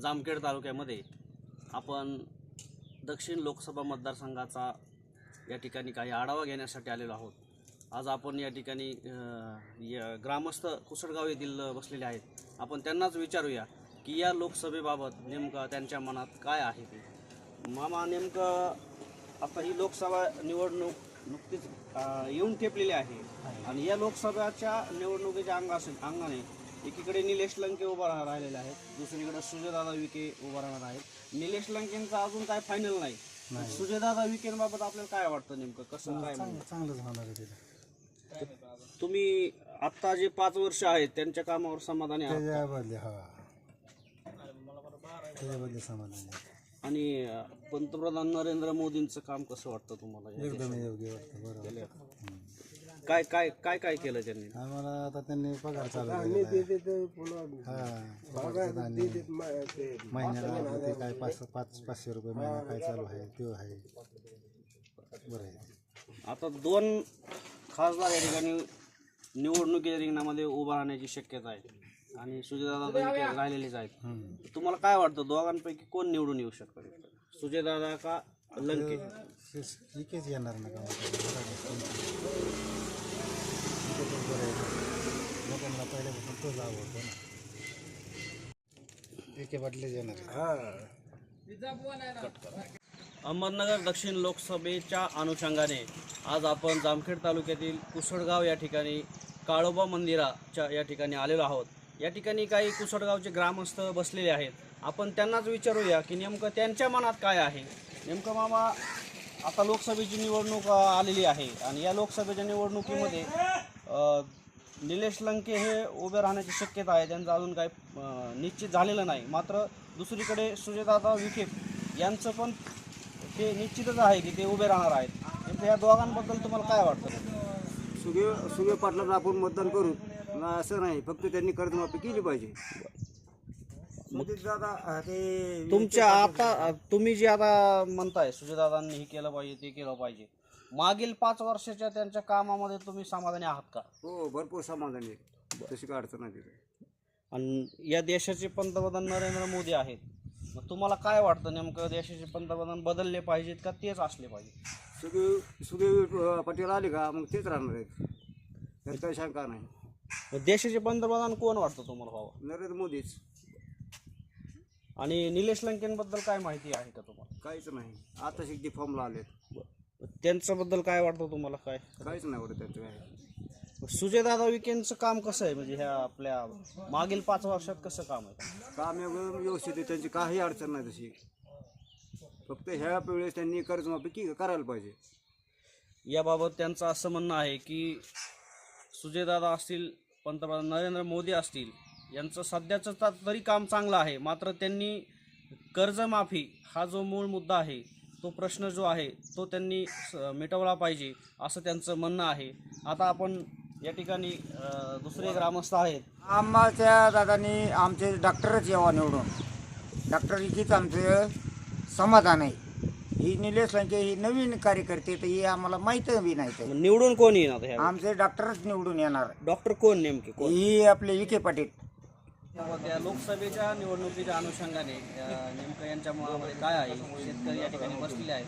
जामखेड तालुक्यामध्ये आपण दक्षिण लोकसभा मतदारसंघाचा या ठिकाणी काही आढावा घेण्यासाठी आलेलो आहोत. आज आपण या ठिकाणी ग्रामस्थ कुसडगाव येथील बसलेले आहेत. आपण त्यांनाच विचारूया की या लोकसभेबाबत नेमकं त्यांच्या मनात काय आहे ते? मामा नेमकं आता ही लोकसभा निवडणूक नुकतीच येऊन ठेपलेली आहे. आणि या लोकसभेच्या निवडणुकीच्या अंगा अंगाने एकीकडे निलेश लंके उभा राह- राहिलेले आहेत. दुसरीकडे सुजयदादा विखे उभा राहणार आहेत. निलेश लंकेंचं अजून काय फायनल नाही. सुजयदादा विखेंबाबत आपल्याला काय वाटतं नेमकं? कसं काय? चांगलंच होणार आहे तिथे. तुम्ही आता जे पाच वर्ष आहेत त्यांच्या कामावर समाधानी आहात हा. समाधान आहे. आणि अ, पंतप्रधान नरेंद्र मोदींचं काम कसं वाटतं तुम्हाला? या एकदम? योग्य वाटतं बरोबर. काय काय काय काय केलं त्यांनी? आम्हाला आता त्यांनी पगार चालू केलेला आहे. हा पगार धान्य. महिन्याला ते काय पाच पाच पाचशे रुपये महिना काय चालू आहे ते आहे. बरं आहे. आता दोन खासदार या ठिकाणी निवडणुकीच्या रिंगणामध्ये उभा राहण्याची शक्यता आहे. आणि सुजयदादा राहिलेलेच आहेत. तुम्हाला काय वाटतं दोघांपैकी कोण निवडून येऊ शकतं? सुजयदादा का लंके येणार ना का? लोकांना पहिल्यापासून तोच आवडतो ना एके बदलेच येणार अहमदनगर दक्षिण लोकसभेच्या अनुषंगाने आज आपण जामखेड तालुक्यातील कुसडगाव या ठिकाणी काळोबा मंदिराच्या या ठिकाणी आलेलो आहोत. या ठिकाणी काही कुसडगावचे ग्रामस्थ बसलेले आहेत. आपण त्यांनाच विचारूया की नेमकं त्यांच्या मनात काय आहे? नेमकं मामा आता लोकसभेची निवडणूक आलेली आहे आणि या लोकसभेच्या निवडणुकीमध्ये निलेश लंके हे उभे राहण्याची शक्यता आहे. त्यांचं अजून काही निश्चित झालेलं नाही. मात्र दुसरीकडे सुजयदादा विखे यांचं पण ते निश्चितच आहे की ते उभे राहणार आहेत. या दोघांबद्दल तुम्हाला काय वाटतं? सुगे सुगे पाटलांना आपण मतदान करू. असं नाही. फक्त त्यांनी कर्जमाफी केली पाहिजे. तुमच्या आता तुम्ही जे आता म्हणताय सुजयदादांनी हे केलं पाहिजे ते केलं पाहिजे. मागील पाच वर्षाच्या त्यांच्या कामामध्ये तुम्ही समाधानी आहात का? हो भरपूर समाधान आहे तशी काय अडचण नाही तिथे. आणि या देशाचे पंतप्रधान नरेंद्र मोदी आहेत. मग तुम्हाला काय वाटतं नेमकं देशाचे पंतप्रधान बदलले पाहिजेत का तेच असले पाहिजे सुगे अं, पाटील आले का? मग तेच राहणार आहेत. त्यात काही शंका नाही. मग देशाचे पंतप्रधान कोण वाटतं तुम्हाला व्हावं नरेंद्र मोदीच. आणि निलेश लंकेंबद्दल काय माहिती आहे का तुम्हाला? काहीच नाही. आता शिकती फॉर्मला आलेत. त्यांच्याबद्दल काय वाटतं तुम्हाला काय? काहीच नाही एवढं त्यांचं काय सुजयदादा विखेंचं काम कसं आहे? म्हणजे ह्या आपल्या मागील पाच वर्षात कसं काम आहे? काम एवढं व्यवस्थित आहे. त्यांची काही अडचण नाही तशी. फक्त ह्या वेळेस त्यांनी कर्जमाफी की करायला पाहिजे. याबाबत त्यांचं असं म्हणणं आहे की सुजयदादा असतील पंतप्रधान नरेंद्र मोदी असतील यांचं सध्याचं ता- तरी काम चांगलं आहे. मात्र त्यांनी कर्जमाफी हा जो मूळ मुद्दा आहे तो प्रश्न जो आहे तो त्यांनी स- मिटवला पाहिजे असं त्यांचं म्हणणं आहे. आता आपण या ठिकाणी दुसरे ग्रामस्थ आहेत. आम्हाच्या दादानी आमचे डॉक्टरच यावा निवडून. डॉक्टर इतकीच आमचं समाधान आहे. ही निलेश लंके ही नवीन कार्यकर्ते तर ही आम्हाला माहीत बी नाही निवडून कोण येणार आमचे डॉक्टरच निवडून येणार. डॉक्टर कोण नेमके? कोण? ही आपले विखे पाटील. त्या लोकसभेच्या निवडणुकीच्या अनुषंगाने नेमकं यांच्या मुळामध्ये काय आहे? शेतकरी या ठिकाणी बसलेले आहेत.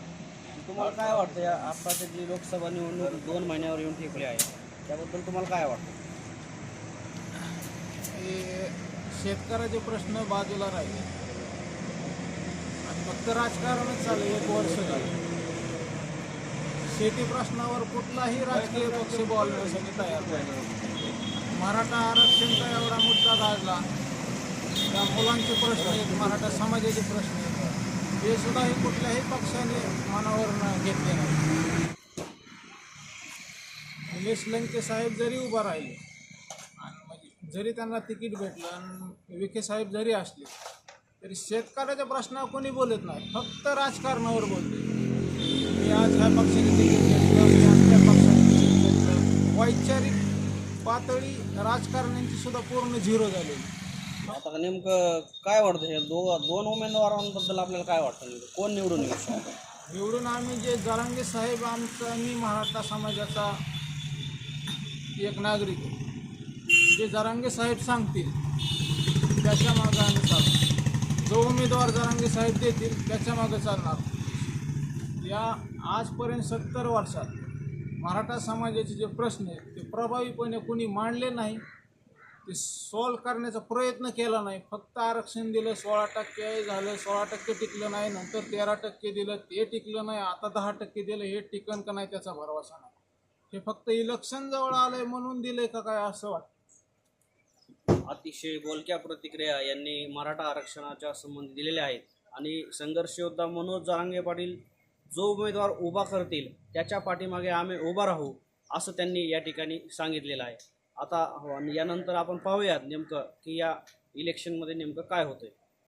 तुम्हाला काय वाटतं? या आत्ताची जी लोकसभा निवडणूक दोन महिन्यावर येऊन ठेवली आहे त्याबद्दल तुम्हाला काय वाटतं? शेतकऱ्याचे प्रश्न बाजूला राहिले. आणि फक्त राजकारणच चालू एक वर्ष झालं. शेती प्रश्नावर कुठलाही राजकीय पक्ष बोलण्यासाठी तयार नाही मराठा आरक्षणचा एवढा मुद्दा गाजला त्या मुलांचे प्रश्न आहेत मराठा समाजाचे प्रश्न आहेत. हे सुद्धा हे कुठल्याही पक्षाने मनावर न घेतले नाही. निलेश लंके साहेब जरी उभा राहिले आणि म्हणजे जरी त्यांना तिकीट भेटलं आणि विखे साहेब जरी असले तरी शेतकऱ्याच्या प्रश्नावर कोणी बोलत नाही फक्त राजकारणावर बोलते. मी आज ह्या पक्षाने तिकीट घेतलं मी त्या पक्षाने तिकीट घेतलं. वैचारिक पातळी राजकारण्यांची सुद्धा पूर्ण झिरो झालेली. आता नेमकं काय वाटतं हे दो दोन उमेदवारांबद्दल आपल्याला काय वाटतं नेमकं? कोण निवडून शकतं निवडून आम्ही जे जरांगे साहेब आमचा मी मराठा समाजाचा एक नागरिक जे जरांगे साहेब सांगतील त्याच्या मागं आम्ही चालतो जो उमेदवार जरांगे साहेब देतील त्याच्यामागे चालणार. या आजपर्यंत सत्तर वर्षात मराठा समाजाचे जे प्रश्न आहेत ते प्रभावीपणे कोणी मांडले नाही ते सॉल्व करण्याचा प्रयत्न केला नाही. फक्त आरक्षण दिलं सोळा टक्के झालं सोळा टक्के टिकलं नाही नंतर तेरा टक्के दिलं ते टिकलं नाही आता दहा टक्के दिलं हे टिकन का नाही त्याचा भरवसा नाही. हे फक्त इलेक्शन जवळ आलंय म्हणून दिलंय का काय असं वाटतं? अतिशय बोलक्या प्रतिक्रिया यांनी मराठा आरक्षणाच्या संबंधी दिलेल्या आहेत. आणि संघर्ष योद्धा मनोज जारांगे पाटील जो उमेदवार उभा करतील त्याच्या पाठीमागे आम्ही उभा राहू असं त्यांनी या ठिकाणी सांगितलेलं आहे. आता हो, यानंतर आपण पाहूयात नेमकं की या इलेक्शनमध्ये नेमकं काय होतंय.